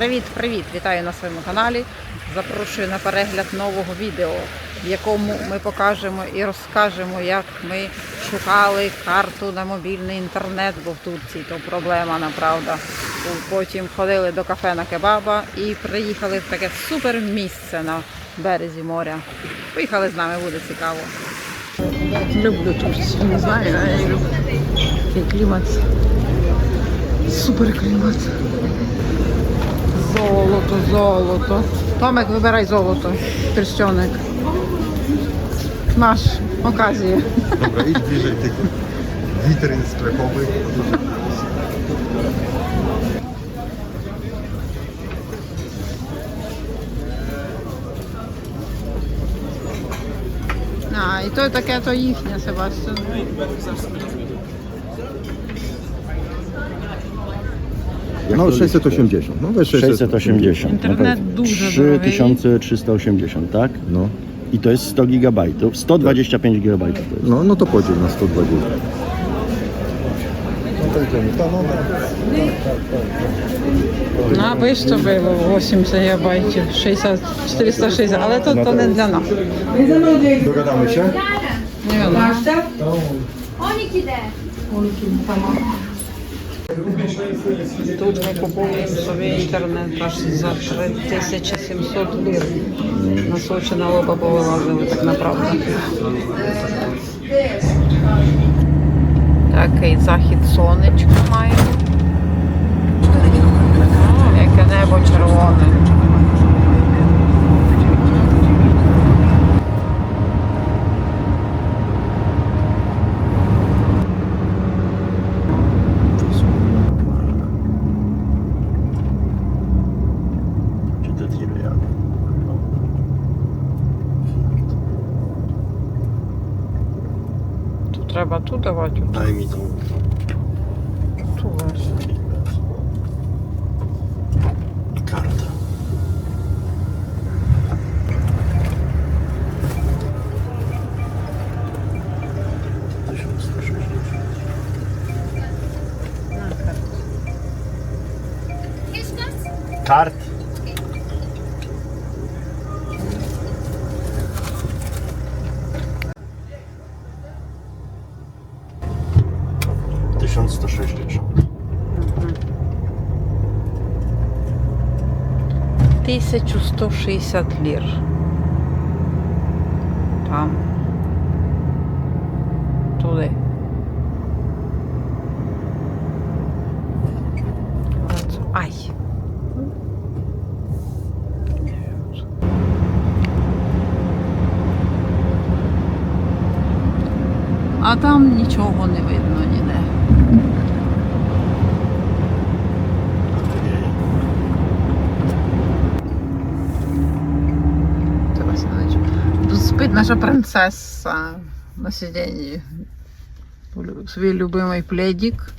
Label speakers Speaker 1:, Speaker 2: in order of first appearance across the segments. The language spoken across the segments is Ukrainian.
Speaker 1: Привіт-привіт! Вітаю на своєму каналі. Запрошую на перегляд нового відео, в якому ми покажемо і розкажемо, як ми шукали карту на мобільний інтернет, бо в Турції то проблема, направда. Потім ходили до кафе на кебаба і приїхали в таке супер місце на березі моря. Поїхали з нами, буде цікаво. Люблю Турцію, не знаю, я люблю. Клімат. Супер клімат. Золото. Томик, вибирай золото. Перстьоник. Наш оказія.
Speaker 2: Dobra, idź bliżej tych witryn sklepowych.
Speaker 1: А, і то таке, то їхнє, Себастьян.
Speaker 2: Jak No 680. No
Speaker 3: 680. No Internet
Speaker 1: duży,
Speaker 3: 3380, tak?
Speaker 2: No.
Speaker 3: I to jest 100 gigabajtów. 125 gigabajtów to jest.
Speaker 2: No, no to podziel na 120. No
Speaker 1: bo jeszcze było 800 jabajcie, 600, 460, ale to, to nie dla nas.
Speaker 2: Dogadamy się?
Speaker 1: Nie wiadomo.
Speaker 4: Oni kiedy?
Speaker 1: Тут ми купуємо собі інтернет аж за 3700 лір. На Сочі на лоба повилазили, так направду. Такий захід сонечка має. Яке небо червоне. trzeba tu dawać.
Speaker 3: Daj mi tą. Tu właśnie. Karta. Kart?
Speaker 1: 1160 лір. Там. Туди. От. Ай. А там нічого не видно ніде. Наша принцеса на сиденье. Свій любимий пледик.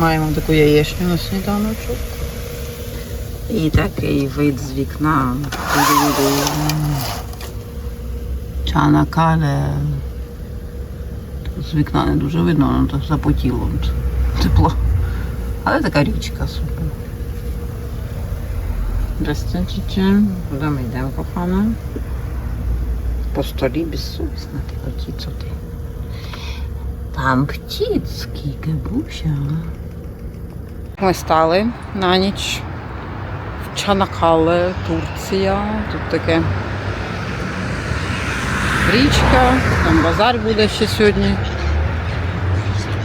Speaker 1: Маємо таку яєчню на сніданочок. І такий вид з вікна. Чана кале. З вікна не дуже видно, воно запотіло. Тепло. Але така річка супер. Здрастуйте. Куди ми йдемо, кохана? По столі безсовісна ти оті ти. Там птицькі, габуся. Ми стали на ніч в Чанакале, Турція. Тут таке річка, там базар буде ще сьогодні.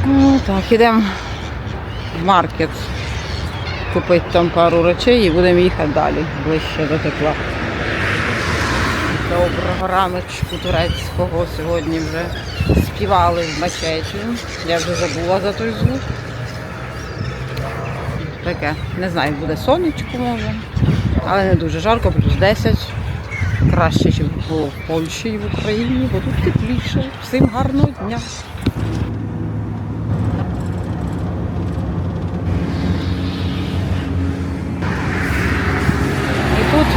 Speaker 1: Ну, так, ідемо в маркет купити там пару речей і будемо їхати далі, ближче до тепла. Доброго раночку турецького сьогодні вже співали в мечеті. Я вже забула за той звук. Таке, не знаю, буде сонечко може, але не дуже жарко, плюс 10. Краще, ніж було в Польщі і в Україні, бо тут тепліше. Всім гарного дня!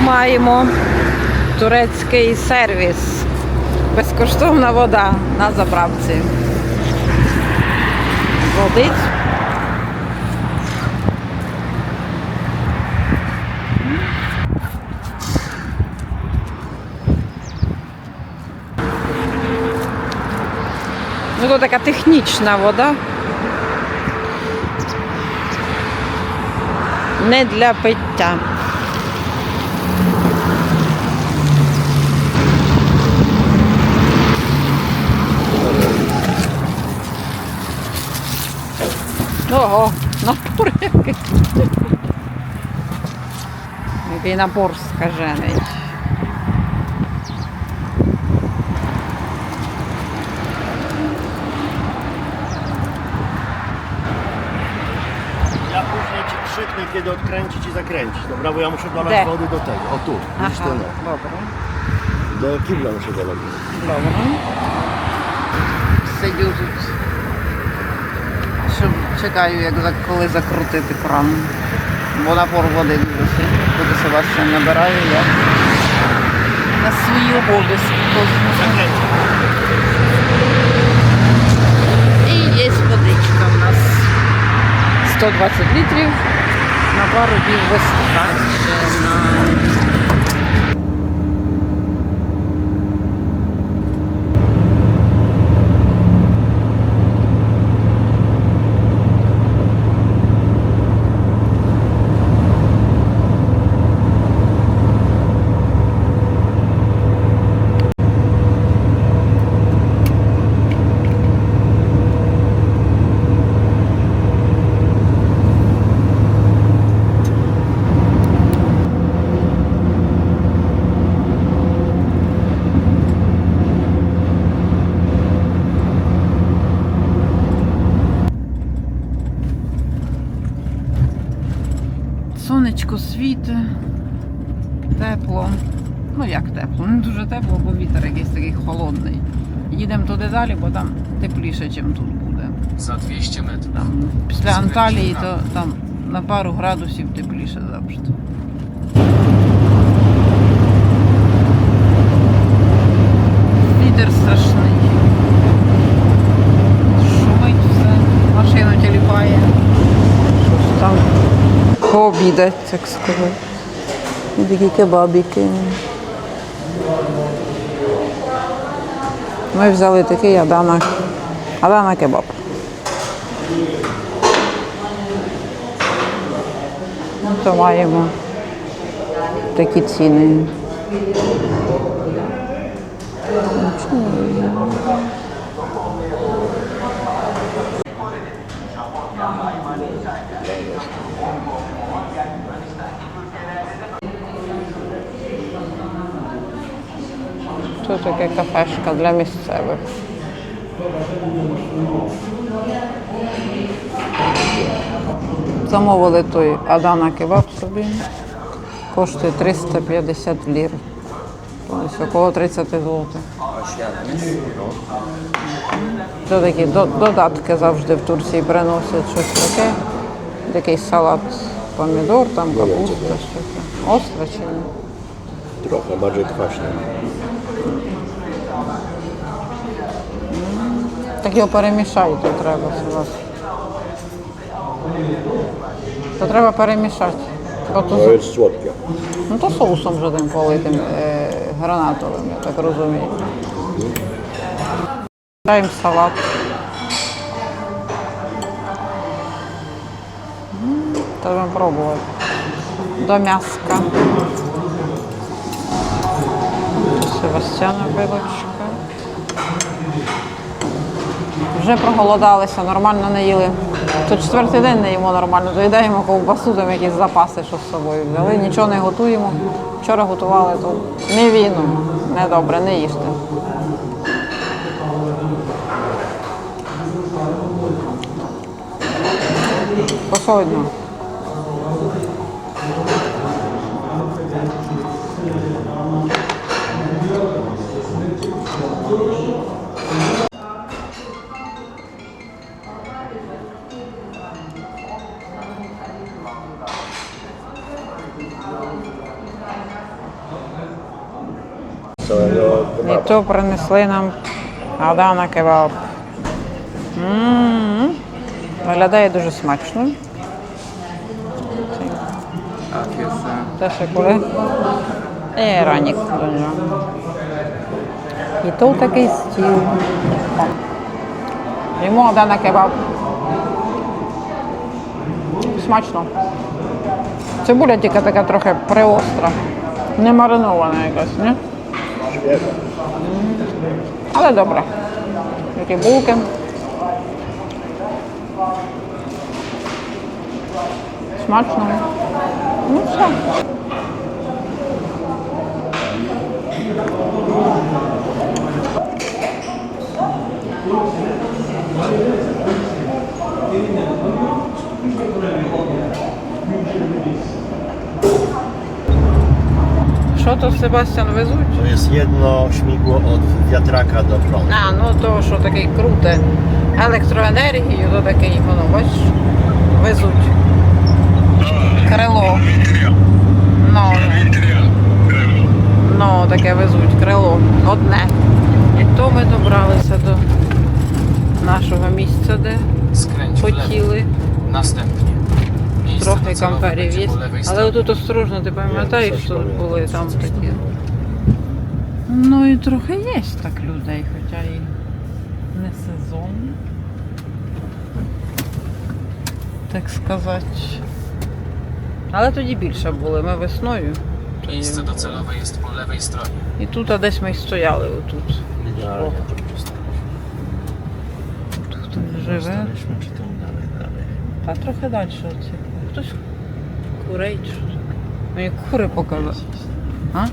Speaker 1: маємо турецький сервіс. Безкоштовна вода на заправці. Водить. Ну, то така технічна вода. Не для пиття. Ого, напор який. Який напор скажений.
Speaker 5: Ja później ci krzyknę, kiedy odkręcić i zakręcić, dobra? Bo ja muszę dolać
Speaker 1: Gdzie?
Speaker 5: wody do tego. O tu, widzisz
Speaker 1: Ага,
Speaker 5: to no.
Speaker 1: добре.
Speaker 5: Do kibla muszę dolać.
Speaker 1: Добре. Сидю тут. Чекаю, як коли закрутити кран. Бо напор води дуже сильний. Поки Себастьян набираю, я на свої обов'язки. І є водичка у нас 120 літрів. На пару днів вистачає. Сонечко світить, тепло. Ну як тепло? Не дуже тепло, бо вітер якийсь такий холодний. Їдемо туди далі, бо там тепліше, ніж тут буде.
Speaker 6: За 200 metrów.
Speaker 1: Там після Анталії, то там на пару градусів тепліше завжди. Вітер страшний. Шумить все, машину тіліпає. Щось там пообідать, так сказати. Такі кебабіки. Ми взяли такий Адана, Адана кебаб. Ну, то маємо такі ціни. Тут таке кафешка для місцевих. Замовили той Адана кебаб собі. Коштує 350 лір. Тобто около 30 злотих. Це такі додатки завжди в Турції приносять щось таке. Якийсь салат помідор, там капуста, що таке. Остро чи ні?
Speaker 5: Trochę bardziej kwaśne.
Speaker 1: Так його перемішати треба зараз. То треба перемішати. Бо то,
Speaker 5: To jest słodkie.
Speaker 1: ну то соусом вже тим политим е, гранатовим, я так розумію. Даємо салат. М, Треба пробувати. До м'яска. Севастьяна вилочка. Вже проголодалися, нормально не їли. То четвертий день не їмо нормально, доїдаємо ковбасу, там якісь запаси, що з собою взяли. Нічого не готуємо. Вчора готували, то не війну, не добре, не їжте. Посольно. То принесли нам Адана кебаб. Виглядає дуже смачно. Це ще коли? І ранік дуже. І то такий стіл. Йому на кебаб. Смачно. Цибуля тільки така трохи приостра. Не маринована якась, не? Але добре. Такі булки. Смачно. Ну все. Що то Себастьян везуть?
Speaker 5: To jest jedno śmigło od wiatraka do prądu.
Speaker 1: А, ну то що таке круте. Електроенергію, то такий, воно, бачиш, везуть. Крило. Ну, ну, таке везуть, крило. Одне. І то ми добралися до нашого місця, де
Speaker 6: Skręć w lewo.
Speaker 1: хотіли.
Speaker 6: Następnie.
Speaker 1: Трохи камперів є. Але тут осторожно, ти пам'ятаєш, що були там такі. Ну і трохи є так людей, хоча і не сезон. Так сказати. Але тоді більше були. Ми весною.
Speaker 6: Miejsce
Speaker 1: було.
Speaker 6: docelowe jest po lewej.
Speaker 1: І тут а десь ми й стояли отут.
Speaker 5: Idealnie.
Speaker 1: Тут живе.
Speaker 5: Postaliśmy czy tam dalej, dalej.
Speaker 1: А трохи далі оці. Хтось курей чи що таке. Мені кури показали. А?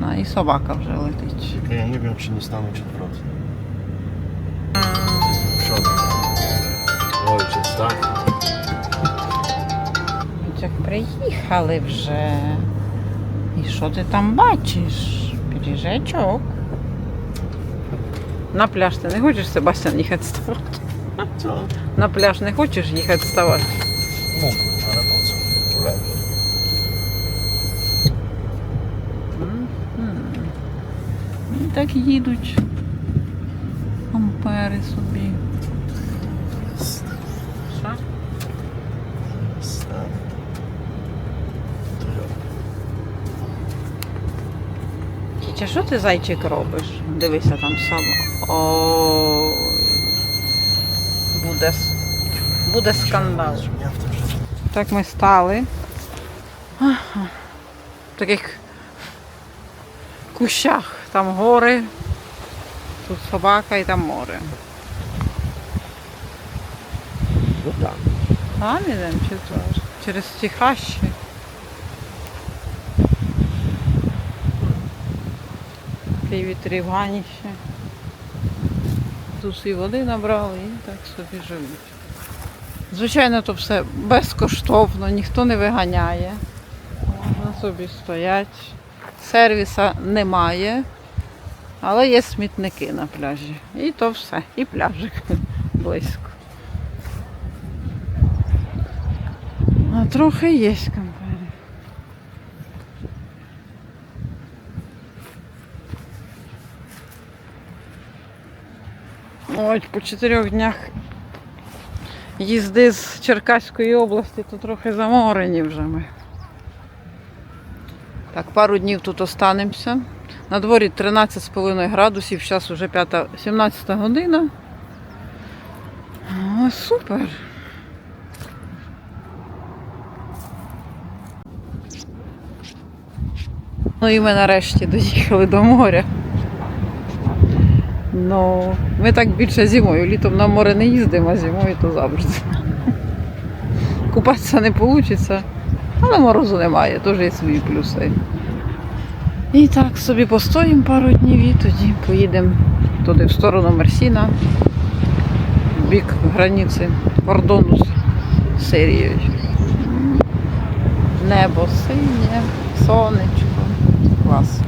Speaker 1: Ну і собака вже летить.
Speaker 5: Tylko ja nie wiem, czy nie stanąć odwrotnie. Przodem. Ojciec, tak?
Speaker 1: Як приїхали вже. І що ти там бачиш? Пиріжечок. На пляж ти не хочеш, Себастьян, їхати ставати?
Speaker 5: Co?
Speaker 1: На пляж не хочеш їхати ставати?
Speaker 5: Mógłbym, ale po co? Ulewy.
Speaker 1: І так їдуть. Ампери собі. Тітя, що ти зайчик робиш? Дивися там сам. О. Буде, буде скандал. Так ми стали. В таких кущах. Там гори, тут собака і там море.
Speaker 5: Tam.
Speaker 1: Там ідемо чи то? Через ці хащі. Таке вітрівганіще. Тут і води набрали і так собі живуть. Звичайно, то все безкоштовно, ніхто не виганяє. Можна собі стоять. Сервіса немає, але є смітники на пляжі. І то все. І пляжик близько. А трохи є кампері. Ось по чотирьох днях їзди з Черкаської області, то трохи заморені вже ми. Так, пару днів тут останемося. На дворі 13,5 градусів, зараз вже 5, 17 година. О, супер. Ну і ми нарешті доїхали до моря. Ну, ми так більше зимою. Літом на море не їздимо, а зимою то завжди. Купатися не вийде, але морозу немає, теж є свої плюси. І так собі постоїмо пару днів і тоді поїдемо туди в сторону Мерсіна, в бік границі кордону з Сирією. Небо синє, сонечко. Клас.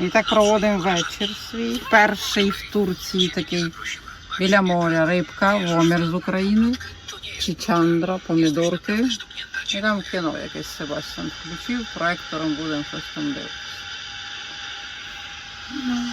Speaker 1: І так проводимо вечір свій. Перший в Турції такий біля моря, рибка, вомір з України, чичандра, помідорки. І там кіно якесь Себастьян включив, проектором будемо щось там дивитися. Ну,